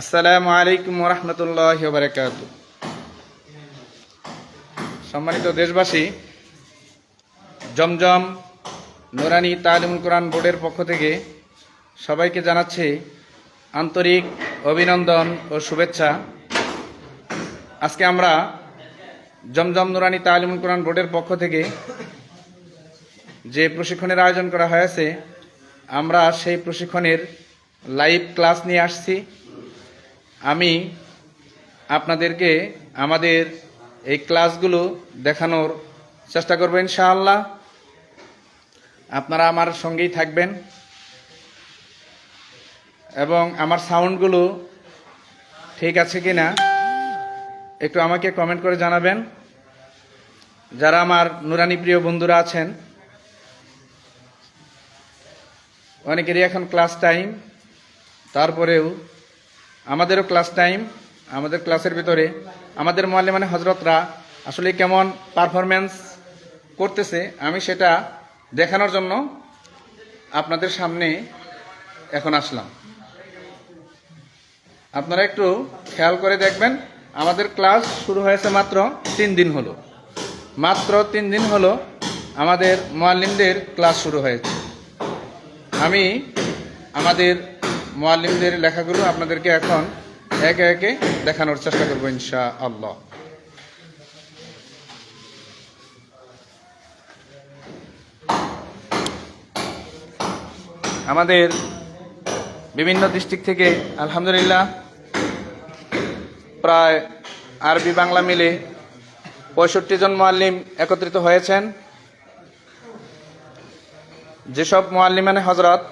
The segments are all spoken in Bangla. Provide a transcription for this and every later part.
আসসালামু আলাইকুম রহমতুল্লাহ বারকাত সম্মানিত দেশবাসী, জমজম নুরানি তালিমুল কোরআন বোর্ডের পক্ষ থেকে সবাইকে জানাচ্ছি আন্তরিক অভিনন্দন ও শুভেচ্ছা। আজকে আমরা জমজম নুরানি তালিমুল কোরআন বোর্ডের পক্ষ থেকে যে প্রশিক্ষণের আয়োজন করা হয়েছে, আমরা সেই প্রশিক্ষণের লাইভ ক্লাস নিয়ে আসছি। আমি আপনাদেরকে আমাদের এই ক্লাসগুলো দেখানোর চেষ্টা করব ইনশাআল্লাহ। আপনারা আমার সঙ্গেই থাকবেন। এবং আমার সাউন্ডগুলো ঠিক আছে কি না একটু আমাকে কমেন্ট করে জানাবেন। যারা আমার নুরানি প্রিয় বন্ধুরা আছেন, অনেকেরই এখন ক্লাস টাইম, তারপরেও আমাদেরও ক্লাস টাইম আমাদের ক্লাসের ভিতরে, আমাদের মোয়াল্লে মানে হজরতরা আসলে কেমন পারফরমেন্স করতেছে, আমি সেটা দেখানোর জন্য আপনাদের সামনে এখন আসলাম। আপনারা একটু খেয়াল করে দেখবেন, আমাদের ক্লাস শুরু হয়েছে মাত্র তিন দিন হলো। মাত্র তিন দিন হলো আমাদের মোয়াল্লিমদের ক্লাস শুরু হয়েছে। আমি আমাদের মোয়াল্লিমদের লেখাগুলো আপনাদেরকে এখন একে একে দেখানোর চেষ্টা করব ইনশা আল্লাহ আমাদের বিভিন্ন ডিস্ট্রিক্ট থেকে আলহামদুলিল্লাহ প্রায় আরবি বাংলা মিলে পঁয়ষট্টি জন মোয়াল্লিম একত্রিত হয়েছেন। যেসব মোয়াল্লিমানে হজরত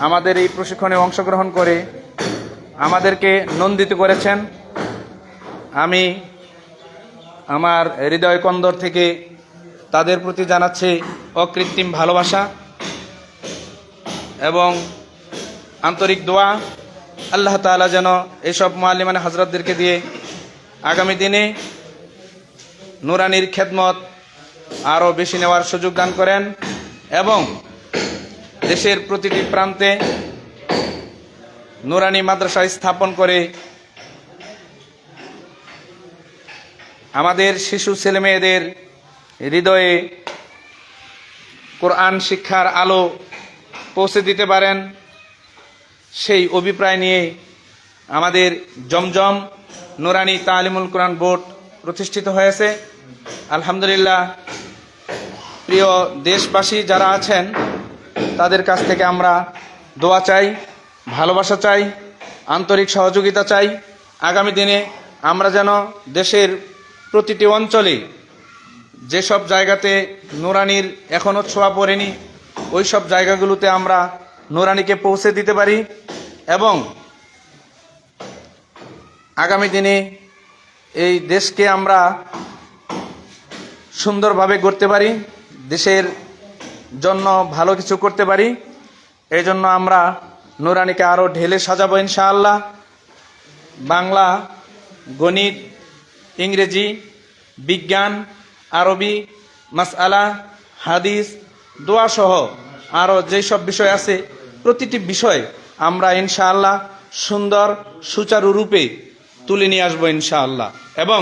আমাদের এই প্রশিক্ষণে অংশগ্রহণ করে আমাদেরকে নন্দিত করেছেন। আমি আমার হৃদয় কন্দর থেকে তাদের প্রতি জানাচ্ছি অকৃত্রিম ভালোবাসা এবং আন্তরিক দোয়া। আল্লাহ তাআলা যেন এসব মোয়াল্লিমানে হজরতদেরকে দিয়ে আগামী দিনে নুরানির খেদমত আরও বেশি নেওয়ার সুযোগ দান করেন এবং দেশের প্রতিটি প্রান্তে নুরানি মাদ্রাসা স্থাপন করে আমাদের শিশু ছেলেমেয়েদের হৃদয়ে কোরআন শিক্ষার আলো পৌঁছে দিতে পারেন, সেই অভিপ্রায় নিয়ে আমাদের জমজম নুরানি তালিমুল কোরআন বোর্ড প্রতিষ্ঠিত হয়েছে। আলহামদুলিল্লাহ, প্রিয় দেশবাসী যারা আছেন তাদের কাছ থেকে আমরা দোয়া চাই, ভালোবাসা চাই, আন্তরিক সহযোগিতা চাই। আগামী দিনে আমরা যেন দেশের প্রতিটি অঞ্চলে যেসব জায়গাতে নুরানির এখনও ছোঁয়া পড়েনি ওই সব জায়গাগুলোতে আমরা নুরানিকে পৌঁছে দিতে পারি এবং আগামী দিনে এই দেশকে আমরা সুন্দরভাবে গড়তে পারি, দেশের জন্য ভালো কিছু করতে পারি। এই জন্য আমরা নুরানিকে আরও ঢেলে সাজাবো ইনশাআল্লাহ। বাংলা, গণিত, ইংরেজি, বিজ্ঞান, আরবি, মাসআলা, হাদিস, দোয়াসহ আরও যেসব বিষয় আছে, প্রতিটি বিষয় আমরা ইনশাআল্লাহ সুন্দর সুচারুরূপে তুলে নিয়ে আসব ইনশাআল্লাহ। এবং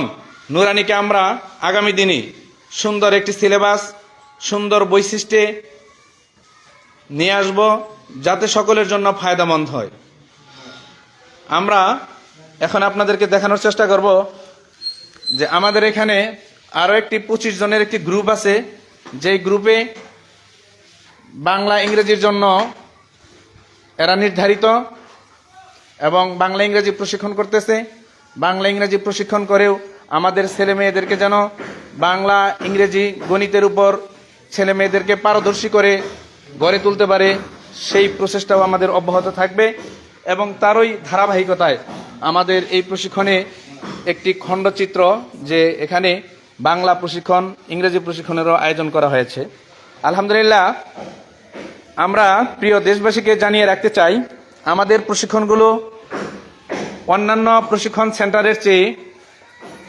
নুরানিকে আমরা আগামী দিনে সুন্দর একটি সিলেবাস সুন্দর বৈশিষ্ট্যে নিয়ে আসব যাতে সকলের জন্য ফায়দামন্দ হয়। আমরা এখন আপনাদেরকে দেখানোর চেষ্টা করব যে আমাদের এখানে আরও একটি পঁচিশ জনের একটি গ্রুপ আছে। যেই গ্রুপে বাংলা ইংরেজির জন্য এরা নির্ধারিত এবং বাংলা ইংরেজি প্রশিক্ষণ করতেছে। বাংলা ইংরেজি প্রশিক্ষণ করেও আমাদের ছেলে মেয়েদেরকে যেন বাংলা ইংরেজি গণিতের উপর ছেলে মেয়েদেরকে পারদর্শী করে গড়ে তুলতে পারে, সেই প্রচেষ্টাও আমাদের অব্যাহত থাকবে এবং তারই ধারাবাহিকতায় আমাদের এই প্রশিক্ষণে একটি খণ্ডচিত্র যে এখানে বাংলা প্রশিক্ষণ, ইংরেজি প্রশিক্ষণেরও আয়োজন করা হয়েছে। আলহামদুলিল্লাহ, আমরা প্রিয় দেশবাসীকে জানিয়ে রাখতে চাই, আমাদের প্রশিক্ষণগুলো অন্যান্য প্রশিক্ষণ সেন্টারের চেয়ে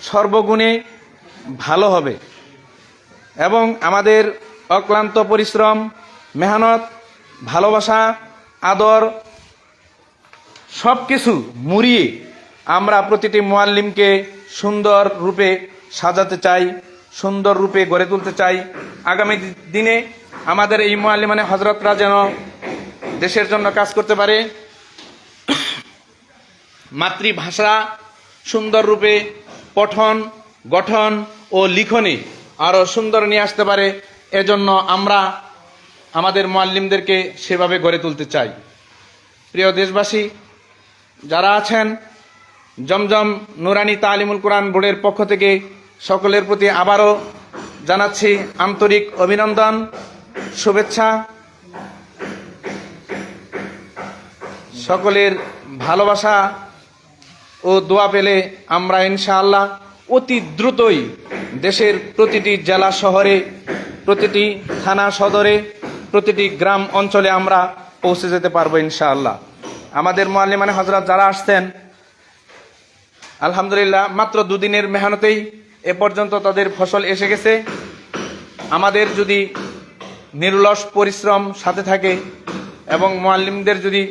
সর্বগুণে ভালো হবে এবং আমাদের অক্লান্ত পরিশ্রম, মেহনত, ভালোবাসা, আদর সব কিছু মুড়িয়ে আমরা প্রতিটি মোয়াল্লিমকে সুন্দর রূপে সাজাতে চাই, সুন্দর রূপে গড়ে তুলতে চাই। আগামী দিনে আমাদের এই মোয়াল্লিমানে হজরতরা যেন দেশের জন্য কাজ করতে পারে, মাতৃভাষা, সুন্দর রূপে পঠন, গঠন ও লিখনে আরও সুন্দর নিয়ে আসতে পারে। এজন্য আমরা আমাদের মোয়াল্লিমদেরকে সেভাবে গড়ে তুলতে চাই। প্রিয় দেশবাসী, যারা আছেন, জমজম নুরানি তালিমুল কোরআন বোর্ডের পক্ষ থেকে সকলের প্রতি আবারও জানাচ্ছি আন্তরিক অভিনন্দন, শুভেচ্ছা। সকলের ভালোবাসা ও দোয়া পেলে আমরা ইনশাআল্লাহ অতি দ্রুতই দেশের প্রতিটি জেলা শহরে প্রতিটি থানা সদরে, প্রতিটি গ্রাম অঞ্চলে আমরা পৌঁছে যেতে পারব ইনশাআল্লাহ। আমাদের মোয়াল্লিমানে হজরত যারা আসছেন, আলহামদুলিল্লাহ মাত্র দুদিনের মেহনতেই এ পর্যন্ত তাদের ফসল এসে গেছে। আমাদের যদি নির্লস পরিশ্রম সাথে থাকে এবং মোয়াল্লিমদের যদি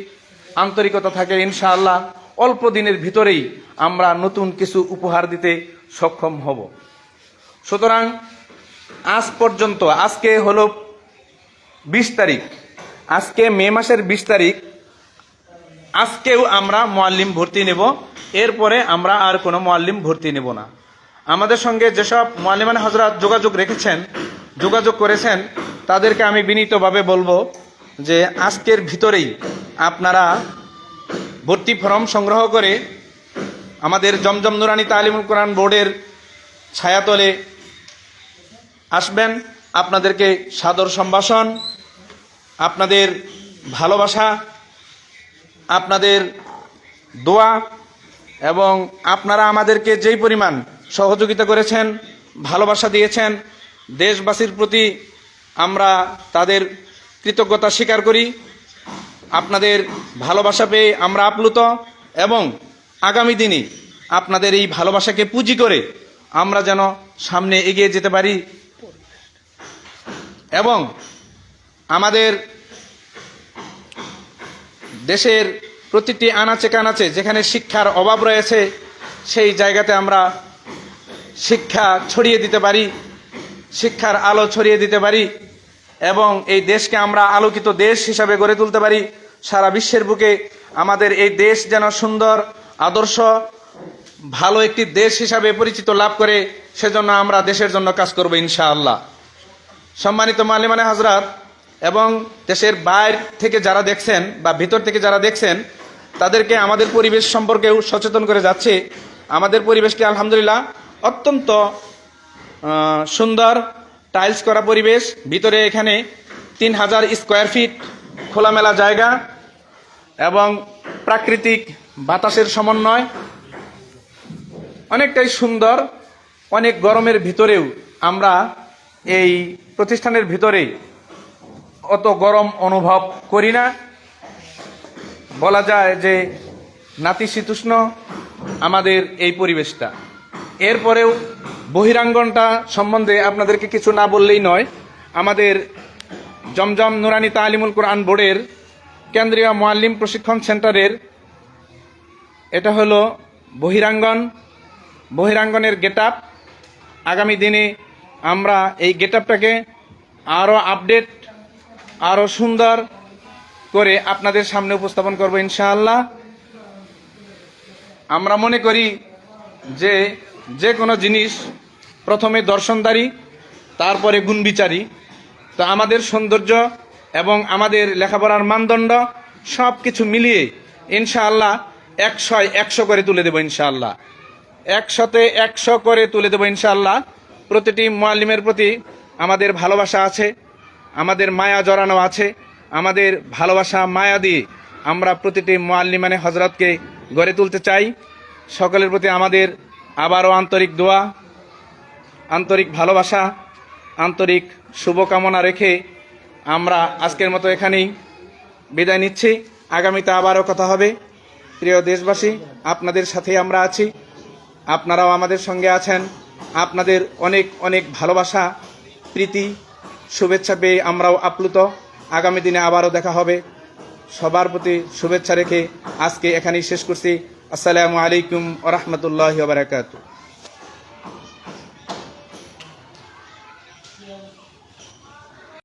আন্তরিকতা থাকে ইনশাআল্লাহ, অল্প দিনের ভিতরেই আমরা নতুন কিছু উপহার দিতে সক্ষম হব। সুতরাং আজ পর্যন্ত, আজকে হলো বিশ তারিখ। আজকে মে মাসের বিশ তারিখ। আজকেও আমরা মোয়াল্লিম ভর্তি নেব। এরপরে আমরা আর কোনো মোয়াল্লিম ভর্তি নেব না। আমাদের সঙ্গে যেসব মোয়াল্লিমান হজরত যোগাযোগ রেখেছেন, যোগাযোগ করেছেন, তাদেরকে আমি বিনীতভাবে বলব যে আজকের ভিতরেই আপনারা ভর্তি ফর্ম সংগ্রহ করে আমাদের জমজম নুরানি তালিমুল কোরআন বোর্ডের ছায়াতলে আসবেন। আপনাদেরকে সাদর সম্ভাষণ, আপনাদের ভালোবাসা, আপনাদের দোয়া এবং আপনারা আমাদেরকে যেই পরিমাণ সহযোগিতা করেছেন, ভালোবাসা দিয়েছেন, দেশবাসীর প্রতি আমরা তাদের কৃতজ্ঞতা স্বীকার করি। আপনাদের ভালোবাসা পেয়ে আমরা আপ্লুত এবং আগামী দিনে আপনাদের এই ভালোবাসাকে পুঁজি করে আমরা যেন সামনে এগিয়ে যেতে পারি। এবং আমাদের দেশের প্রতিটি আনাচে কানাচে যেখানে শিক্ষার অভাব রয়েছে, সেই জায়গাতে আমরা শিক্ষা ছড়িয়ে দিতে পারি, শিক্ষার আলো ছড়িয়ে দিতে পারি এবং এই দেশকে আমরা আলোকিত দেশ হিসাবে গড়ে তুলতে পারি। সারা বিশ্বের বুকে আমাদের এই দেশ যেন সুন্দর, আদর্শ, ভালো একটি দেশ হিসাবে পরিচিত লাভ করে, সেজন্য আমরা দেশের জন্য কাজ করব ইনশাআল্লাহ। সম্মানিত মালিমানে হাজরাত, এবং দেশের বাইর থেকে যারা দেখছেন বা ভিতর থেকে যারা দেখছেন, তাদেরকে আমাদের পরিবেশ সম্পর্কেও সচেতন করে যাচ্ছে। আমাদের পরিবেশকে আলহামদুলিল্লাহ অত্যন্ত সুন্দর টাইলস করা পরিবেশ। ভিতরে এখানে তিন হাজার স্কোয়ার ফিট খোলামেলা জায়গা এবং প্রাকৃতিক বাতাসের সমন্বয়। অনেকটাই সুন্দর, অনেক গরমের ভিতরেও আমরা এই প্রতিষ্ঠানের ভিতরে অত গরম অনুভব করি না। বলা যায় যে নাতিশীতোষ্ণ আমাদের এই পরিবেশটা। এরপরেও বহিরাঙ্গনটা সম্বন্ধে আপনাদেরকে কিছু না বললেই নয়, আমাদের জমজম নুরানি তালিমুল কোরআন বোর্ডের কেন্দ্রীয় মোয়াল্লিম প্রশিক্ষণ সেন্টারের এটা হলো বহিরাঙ্গন। বহিরাঙ্গনের গেট আগামী দিনে আমরা এই গেট আপটাকে আরও আপডেট আরও সুন্দর করে আপনাদের সামনে উপস্থাপন করব ইনশাআল্লাহ। আমরা মনে করি যে যে কোনো জিনিস প্রথমে দর্শনদারি, তারপরে গুণবিচারী। তো আমাদের সৌন্দর্য এবং আমাদের লেখাপড়ার মানদণ্ড সব কিছু মিলিয়ে ইনশাআল্লাহ একশয় একশো করে তুলে দেবো ইনশাআল্লাহ। একশোতে একশো করে তুলে দেবো ইনশাআল্লাহ। প্রতিটি মোয়াল্লিমের প্রতি আমাদের ভালোবাসা আছে, আমাদের মায়া জড়ানো আছে, আমাদের ভালোবাসা মায়া দিয়ে আমরা প্রতিটি মোয়াল্লিমানে হজরতকে গড়ে তুলতে চাই। সকলের প্রতি আমাদের আবারও আন্তরিক দোয়া, আন্তরিক ভালোবাসা, আন্তরিক শুভকামনা রেখে আমরা আজকের মতো এখানেই বিদায় নিচ্ছি। আগামীতে আবারও কথা হবে। প্রিয় দেশবাসী, আপনাদের সাথে আমরা আছি। আপনারাও আমাদের সঙ্গে আছেন। আপনাদের অনেক অনেক ভালোবাসা, প্রীতি, শুভেচ্ছা পেয়ে আমরাও আপ্লুত। আগামী দিনে আবারও দেখা হবে। সবার প্রতি শুভেচ্ছা রেখে আজকে এখানেই শেষ করছি। আসসালামু আলাইকুম ওরহমতুল্লাহ বারাকাতু